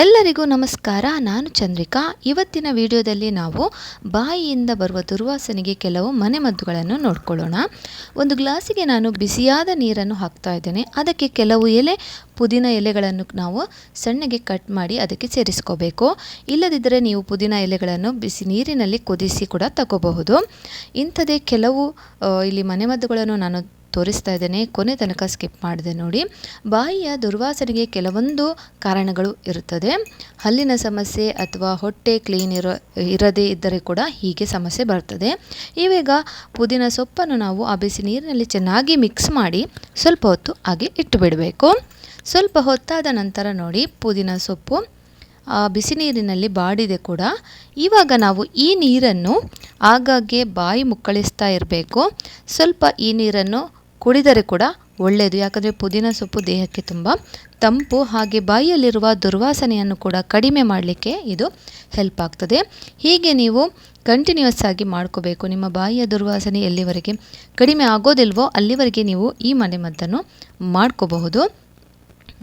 ಎಲ್ಲರಿಗೂ ನಮಸ್ಕಾರ. ನಾನು ಚಂದ್ರಿಕಾ. ಇವತ್ತಿನ ವಿಡಿಯೋದಲ್ಲಿ ನಾವು ಬಾಯಿಯಿಂದ ಬರುವ ದುರ್ವಾಸನೆಗೆ ಕೆಲವು ಮನೆಮದ್ದುಗಳನ್ನು ನೋಡ್ಕೊಳ್ಳೋಣ. ಒಂದು ಗ್ಲಾಸಿಗೆ ನಾನು ಬಿಸಿಯಾದ ನೀರನ್ನು ಹಾಕ್ತಾ ಇದ್ದೇನೆ. ಅದಕ್ಕೆ ಕೆಲವು ಎಲೆ, ಪುದೀನ ಎಲೆಗಳನ್ನು ನಾವು ಸಣ್ಣಗೆ ಕಟ್ ಮಾಡಿ ಅದಕ್ಕೆ ಸೇರಿಸ್ಕೋಬೇಕು. ಇಲ್ಲದಿದ್ದರೆ ನೀವು ಪುದೀನ ಎಲೆಗಳನ್ನು ಬಿಸಿ ನೀರಿನಲ್ಲಿ ಕುದಿಸಿ ಕೂಡ ತಗೋಬಹುದು. ಇಂಥದೇ ಕೆಲವು ಇಲ್ಲಿ ಮನೆಮದ್ದುಗಳನ್ನು ನಾನು ತೋರಿಸ್ತಾ ಇದ್ದೇನೆ. ಕೊನೆ ತನಕ ಸ್ಕಿಪ್ ಮಾಡಿದೆ ನೋಡಿ. ಬಾಯಿಯ ದುರ್ವಾಸನೆಗೆ ಕೆಲವೊಂದು ಕಾರಣಗಳು ಇರುತ್ತದೆ. ಹಲ್ಲಿನ ಸಮಸ್ಯೆ ಅಥವಾ ಹೊಟ್ಟೆ ಕ್ಲೀನ್ ಇರೋ, ಇರದೇ ಇದ್ದರೆ ಕೂಡ ಹೀಗೆ ಸಮಸ್ಯೆ ಬರ್ತದೆ. ಇವಾಗ ಪುದೀನ ಸೊಪ್ಪನ್ನು ನಾವು ಆ ಬಿಸಿ ನೀರಿನಲ್ಲಿ ಚೆನ್ನಾಗಿ ಮಿಕ್ಸ್ ಮಾಡಿ ಸ್ವಲ್ಪ ಹೊತ್ತು ಹಾಗೆ ಇಟ್ಟು ಬಿಡಬೇಕು ಸ್ವಲ್ಪ ಹೊತ್ತಾದ ನಂತರ ನೋಡಿ ಪುದೀನ ಸೊಪ್ಪು ಬಿಸಿ ನೀರಿನಲ್ಲಿ ಬಾಡಿದೆ ಕೂಡ. ಇವಾಗ ನಾವು ಈ ನೀರನ್ನು ಆಗಾಗ್ಗೆ ಬಾಯಿ ಮುಕ್ಕಳಿಸ್ತಾ ಇರಬೇಕು. ಸ್ವಲ್ಪ ಈ ನೀರನ್ನು ಕುಡಿದರೆ ಕೂಡ ಒಳ್ಳೆಯದು. ಯಾಕಂದರೆ ಪುದೀನ ಸೊಪ್ಪು ದೇಹಕ್ಕೆ ತುಂಬ ತಂಪು, ಹಾಗೆ ಬಾಯಿಯಲ್ಲಿರುವ ದುರ್ವಾಸನೆಯನ್ನು ಕೂಡ ಕಡಿಮೆ ಮಾಡಲಿಕ್ಕೆ ಇದು ಹೆಲ್ಪ್ ಆಗ್ತದೆ. ಹೀಗೆ ನೀವು ಕಂಟಿನ್ಯೂಸ್ ಆಗಿ ಮಾಡ್ಕೋಬೇಕು. ನಿಮ್ಮ ಬಾಯಿಯ ದುರ್ವಾಸನೆ ಎಲ್ಲಿವರೆಗೆ ಕಡಿಮೆ ಆಗೋದಿಲ್ವೋ ಅಲ್ಲಿವರೆಗೆ ನೀವು ಈ ಮನೆಮದ್ದನ್ನು ಮಾಡ್ಕೋಬಹುದು.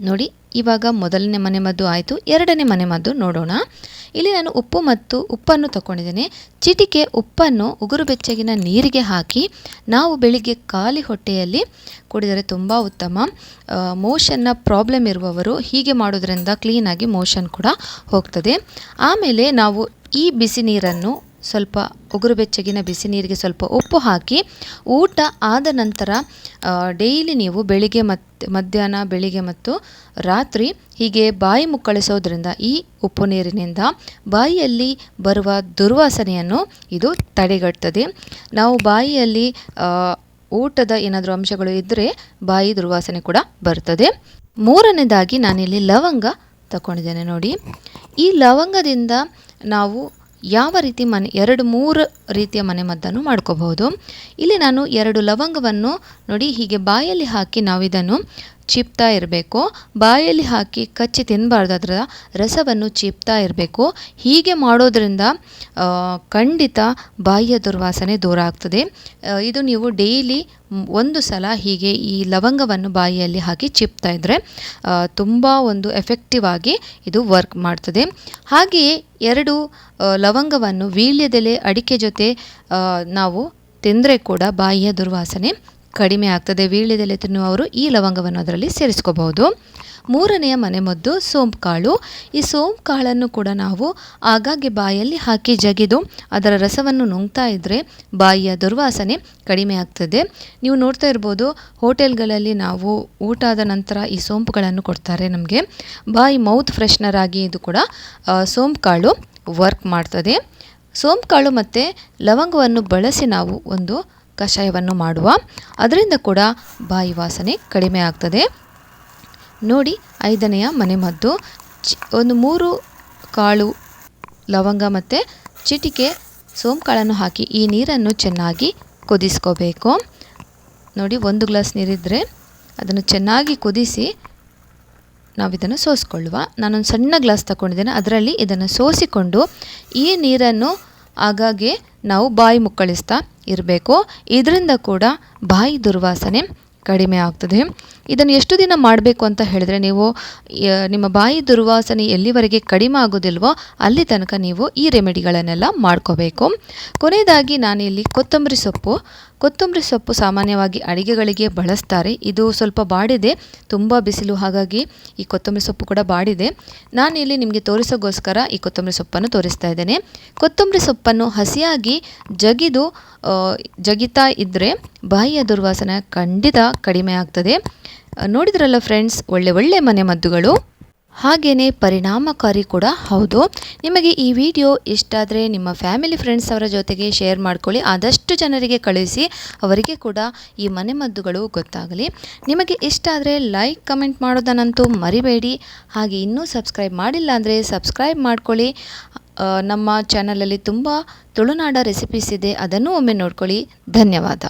ನೋಡಿ, ಇವಾಗ ಮೊದಲನೇ ಮನೆಮದ್ದು ಆಯಿತು, ಎರಡನೇ ಮನೆಮದ್ದು ನೋಡೋಣ. ಇಲ್ಲಿ ನಾನು ಉಪ್ಪು ಮತ್ತು ಉಪ್ಪನ್ನು ತಗೊಂಡಿದ್ದೇನೆ ಚಿಟಿಕೆ ಉಪ್ಪನ್ನು ಉಗುರು ಬೆಚ್ಚಗಿನ ನೀರಿಗೆ ಹಾಕಿ ನಾವು ಬೆಳಿಗ್ಗೆ ಖಾಲಿ ಹೊಟ್ಟೆಯಲ್ಲಿ ಕುಡಿದರೆ ತುಂಬ ಉತ್ತಮ. ಮೋಷನ್ನ ಪ್ರಾಬ್ಲಮ್ ಇರುವವರು ಹೀಗೆ ಮಾಡೋದ್ರಿಂದ ಕ್ಲೀನಾಗಿ ಮೋಷನ್ ಕೂಡ ಹೋಗ್ತದೆ. ಆಮೇಲೆ ನಾವು ಈ ಬಿಸಿ ನೀರನ್ನು ಸ್ವಲ್ಪ ಉಗುರು ಬೆಚ್ಚಗಿನ ಬಿಸಿ ನೀರಿಗೆ ಸ್ವಲ್ಪ ಉಪ್ಪು ಹಾಕಿ ಊಟ ಆದ ನಂತರ ಡೈಲಿ ನೀವು ಬೆಳಿಗ್ಗೆ ಮತ್ತು ಮಧ್ಯಾಹ್ನ, ಬೆಳಿಗ್ಗೆ ಮತ್ತು ರಾತ್ರಿ ಹೀಗೆ ಬಾಯಿ ಮುಕ್ಕಳಿಸೋದ್ರಿಂದ ಈ ಉಪ್ಪು ನೀರಿನಿಂದ ಬಾಯಿಯಲ್ಲಿ ಬರುವ ದುರ್ವಾಸನೆಯನ್ನು ಇದು ತಡೆಗಟ್ತದೆ. ನಾವು ಬಾಯಿಯಲ್ಲಿ ಊಟದ ಏನಾದರೂ ಅಂಶಗಳು ಇದ್ದರೆ ಬಾಯಿ ದುರ್ವಾಸನೆ ಕೂಡ ಬರ್ತದೆ. ಮೂರನೇದಾಗಿ ನಾನಿಲ್ಲಿ ಲವಂಗ ತಗೊಂಡಿದ್ದೇನೆ ನೋಡಿ. ಈ ಲವಂಗದಿಂದ ನಾವು ಯಾವ ರೀತಿ ಮನೆ, ಎರಡು ಮೂರು ರೀತಿಯ ಮನೆಮದ್ದನ್ನು ಮಾಡ್ಕೋಬಹುದು. ಇಲ್ಲಿ ನಾನು ಎರಡು ಲವಂಗವನ್ನು ನೋಡಿ ಹೀಗೆ ಬಾಯಲ್ಲಿ ಹಾಕಿ ನಾವು ಇದನ್ನು ಚೀಪ್ತಾ ಇರಬೇಕು. ಬಾಯಲ್ಲಿ ಹಾಕಿ ಕಚ್ಚಿ ತಿನ್ನಬಾರ್ದು ಅದರ ರಸವನ್ನು ಚೀಪ್ತಾ ಇರಬೇಕು. ಹೀಗೆ ಮಾಡೋದ್ರಿಂದ ಖಂಡಿತ ಬಾಯಿಯ ದುರ್ವಾಸನೆ ದೂರ ಆಗ್ತದೆ. ಇದು ನೀವು ಡೈಲಿ ಒಂದು ಸಲ ಹೀಗೆ ಈ ಲವಂಗವನ್ನು ಬಾಯಿಯಲ್ಲಿ ಹಾಕಿ ಚಿಪ್ತಾ ಇದ್ದರೆ ತುಂಬ ಒಂದು ಎಫೆಕ್ಟಿವ್ ಆಗಿ ಇದು ವರ್ಕ್ ಮಾಡ್ತದೆ. ಹಾಗೆಯೇ ಎರಡು ಲವಂಗವನ್ನು ವೀಳ್ಯದೆಲೆ ಅಡಿಕೆ ಜೊತೆ ನಾವು ತಿಂದರೆ ಕೂಡ ಬಾಯಿಯ ದುರ್ವಾಸನೆ ಕಡಿಮೆ ಆಗ್ತದೆ. ವೀಳ್ಯದೆಲೆ ತಿನ್ನುವವರು ಈ ಲವಂಗವನ್ನು ಅದರಲ್ಲಿ ಸೇರಿಸ್ಕೋಬಹುದು. ಮೂರನೆಯ ಮನೆಮದ್ದು ಸೋಂಪು ಕಾಳು. ಈ ಸೋಂಪು ಕಾಳನ್ನು ಕೂಡ ನಾವು ಆಗಾಗ್ಗೆ ಬಾಯಲ್ಲಿ ಹಾಕಿ ಜಗಿದು ಅದರ ರಸವನ್ನು ನುಂಗ್ತಾ ಇದ್ದರೆ ಬಾಯಿಯ ದುರ್ವಾಸನೆ ಕಡಿಮೆ ಆಗ್ತದೆ. ನೀವು ನೋಡ್ತಾ ಇರ್ಬೋದು, ಹೋಟೆಲ್ಗಳಲ್ಲಿ ನಾವು ಊಟ ಆದ ನಂತರ ಈ ಸೋಂಪುಗಳನ್ನು ಕೊಡ್ತಾರೆ ನಮಗೆ. ಬಾಯಿ ಮೌತ್ ಫ್ರೆಶ್ನರ್ ಆಗಿ ಇದು ಕೂಡ ಸೋಂಪು ಕಾಳು ವರ್ಕ್ ಮಾಡ್ತದೆ. ಸೋಂಪು ಕಾಳು ಮತ್ತು ಲವಂಗವನ್ನು ಬಳಸಿ ನಾವು ಒಂದು ಕಷಾಯವನ್ನು ಮಾಡುವ. ಅದರಿಂದ ಕೂಡ ಬಾಯಿ ವಾಸನೆ ಕಡಿಮೆ ಆಗ್ತದೆ. ನೋಡಿ, ಐದನೆಯ ಮನೆಮದ್ದು ಚಿ, ಒಂದು ಮೂರು ಕಾಳು ಲವಂಗ ಮತ್ತು ಚಿಟಿಕೆ ಸೋಂಕಾಳನ್ನು ಹಾಕಿ ಈ ನೀರನ್ನು ಚೆನ್ನಾಗಿ ಕುದಿಸ್ಕೋಬೇಕು. ನೋಡಿ, ಒಂದು ಗ್ಲಾಸ್ ನೀರಿದ್ದರೆ ಅದನ್ನು ಚೆನ್ನಾಗಿ ಕುದಿಸಿ ನಾವು ಇದನ್ನು ಸೋಸಿಕೊಳ್ಳುವ. ನಾನೊಂದು ಸಣ್ಣ ಗ್ಲಾಸ್ ತಗೊಂಡಿದ್ದೇನೆ ಅದರಲ್ಲಿ ಇದನ್ನು ಸೋಸಿಕೊಂಡು ಈ ನೀರನ್ನು ಆಗಾಗ್ಗೆ ನಾವು ಬಾಯಿ ಮುಕ್ಕಳಿಸ್ತಾ ಇರಬೇಕು. ಇದರಿಂದ ಕೂಡ ಬಾಯಿ ದುರ್ವಾಸನೆ ಕಡಿಮೆ ಆಗ್ತದೆ. ಇದನ್ನು ಎಷ್ಟು ದಿನ ಮಾಡಬೇಕು ಅಂತ ಹೇಳಿದ್ರೆ ನೀವು ನಿಮ್ಮ ಬಾಯಿ ದುರ್ವಾಸನೆ ಎಲ್ಲಿವರೆಗೆ ಕಡಿಮೆ ಆಗೋದಿಲ್ವೋ ಅಲ್ಲಿ ತನಕ ನೀವು ಈ ರೆಮಿಡಿಗಳನ್ನೆಲ್ಲ ಮಾಡ್ಕೋಬೇಕು. ಕೊನೆಯದಾಗಿ ನಾನಿಲ್ಲಿ ಕೊತ್ತಂಬರಿ ಸೊಪ್ಪು ಕೊತ್ತಂಬರಿ ಸೊಪ್ಪು ಸಾಮಾನ್ಯವಾಗಿ ಅಡಿಗೆಗಳಿಗೆ ಬಳಸ್ತಾರೆ. ಇದು ಸ್ವಲ್ಪ ಬಾಡಿದೆ, ತುಂಬ ಬಿಸಿಲು, ಹಾಗಾಗಿ ಈ ಕೊತ್ತಂಬರಿ ಸೊಪ್ಪು ಕೂಡ ಬಾಡಿದೆ. ನಾನಿಲ್ಲಿ ನಿಮಗೆ ತೋರಿಸೋಗೋಸ್ಕರ ಈ ಕೊತ್ತಂಬರಿ ಸೊಪ್ಪನ್ನು ತೋರಿಸ್ತಾ ಇದ್ದೇನೆ. ಕೊತ್ತಂಬರಿ ಸೊಪ್ಪನ್ನು ಹಸಿಯಾಗಿ ಜಗಿದು ಜಗಿತಾ ಇದ್ದರೆ ಬಾಯಿಯ ದುರ್ವಾಸನೆ ಖಂಡಿತ ಕಡಿಮೆ ಆಗ್ತದೆ. ನೋಡಿದ್ರಲ್ಲ ಫ್ರೆಂಡ್ಸ್ ಒಳ್ಳೆ ಒಳ್ಳೆ ಮನೆಮದ್ದುಗಳು. ಹಾಗೆಯೇ ಪರಿಣಾಮಕಾರಿ ಕೂಡ ಹೌದು. ನಿಮಗೆ ಈ ವಿಡಿಯೋ ಇಷ್ಟ ಆದರೆ ನಿಮ್ಮ ಫ್ಯಾಮಿಲಿ ಫ್ರೆಂಡ್ಸ್ ಅವರ ಜೊತೆಗೆ ಶೇರ್ ಮಾಡ್ಕೊಳ್ಳಿ. ಆದಷ್ಟು ಜನರಿಗೆ ಕಳುಹಿಸಿ ಅವರಿಗೆ ಕೂಡ ಈ ಮನೆಮದ್ದುಗಳು ಗೊತ್ತಾಗಲಿ. ನಿಮಗೆ ಇಷ್ಟ ಆದರೆ ಲೈಕ್, ಕಮೆಂಟ್ ಮಾಡೋದನ್ನಂತೂ ಮರಿಬೇಡಿ. ಹಾಗೆ ಇನ್ನೂ ಸಬ್ಸ್ಕ್ರೈಬ್ ಮಾಡಿಲ್ಲ ಅಂದರೆ ಸಬ್ಸ್ಕ್ರೈಬ್ ಮಾಡ್ಕೊಳ್ಳಿ. ನಮ್ಮ ಚಾನಲಲ್ಲಿ ತುಂಬ ತುಳುನಾಡ ರೆಸಿಪೀಸ್ ಇದೆ, ಅದನ್ನು ಒಮ್ಮೆ ನೋಡ್ಕೊಳ್ಳಿ. ಧನ್ಯವಾದ.